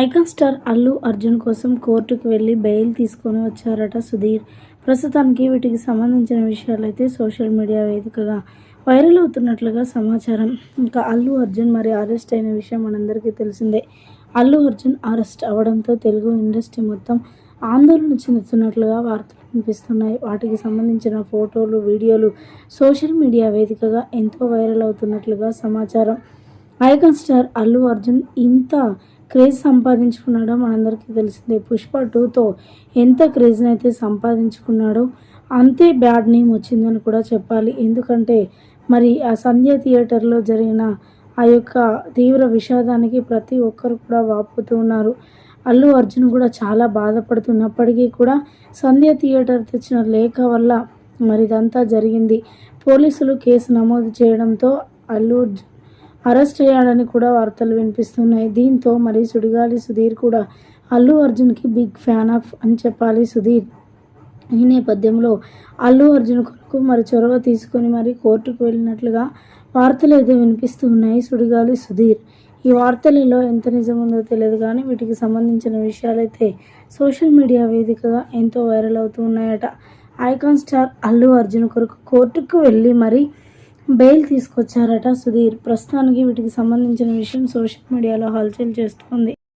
Icon star Allu Arjun కోసం కోర్టుకు వెళ్ళి బెయిల్ తీసుకొని వచ్చారట సుధీర్. ప్రస్తుతానికి వీటికి సంబంధించిన విషయాలైతే సోషల్ మీడియా వేదికగా వైరల్ అవుతున్నట్లుగా సమాచారం. ఇంకా అల్లు అర్జున్ మరి అరెస్ట్ అయిన విషయం మనందరికీ తెలిసిందే. అల్లు అర్జున్ అరెస్ట్ అవడంతో తెలుగు ఇండస్ట్రీ మొత్తం ఆందోళన చెందుతున్నట్లుగా వార్తలు వినిపిస్తున్నాయి. వాటికి సంబంధించిన ఫోటోలు వీడియోలు సోషల్ మీడియా వేదికగా ఎంతో వైరల్ అవుతున్నట్లుగా సమాచారం. ఐకాన్ స్టార్ అల్లు అర్జున్ ఇంత క్రేజ్ సంపాదించుకున్నాడో మనందరికీ తెలిసిందే. పుష్ప టూతో ఎంత క్రేజ్ని అయితే సంపాదించుకున్నాడో అంతే బ్యాడ్ నేమ్ వచ్చిందని కూడా చెప్పాలి. ఎందుకంటే మరి ఆ సంధ్య థియేటర్లో జరిగిన ఆ యొక్క తీవ్ర విషాదానికి ప్రతి ఒక్కరు కూడా వాపోతూ ఉన్నారు. అల్లు అర్జున్ కూడా చాలా బాధపడుతున్నప్పటికీ కూడా సంధ్య థియేటర్ తెచ్చిన లేఖ వల్ల మరి ఇదంతా జరిగింది. పోలీసులు కేసు నమోదు చేయడంతో అల్లు అర్జున్ అరెస్ట్ అయ్యాడని కూడా వార్తలు వినిపిస్తున్నాయి. దీంతో మరి సుడిగాలి సుధీర్ కూడా అల్లు అర్జున్కి బిగ్ ఫ్యాన్ ఆఫ్ అని చెప్పాలి సుధీర్. ఈ నేపథ్యంలో అల్లు అర్జున్ కొరకు మరి చొరవ తీసుకొని మరి కోర్టుకు వెళ్ళినట్లుగా వార్తలు అయితే వినిపిస్తూ ఉన్నాయి సుడిగాలి సుధీర్. ఈ వార్తలలో ఎంత నిజం ఉందో తెలియదు కానీ వీటికి సంబంధించిన విషయాలైతే సోషల్ మీడియా వేదికగా ఎంతో వైరల్ అవుతూ ఉన్నాయట. ఐకాన్ స్టార్ అల్లు అర్జున్ కొరకు కోర్టుకు వెళ్ళి మరి బెయిల్ తీసుకొచ్చారట సుధీర్. ప్రస్తుతానికి వీటికి సంబంధించిన విషయం సోషల్ మీడియాలో హల్చల్ చేస్తోంది.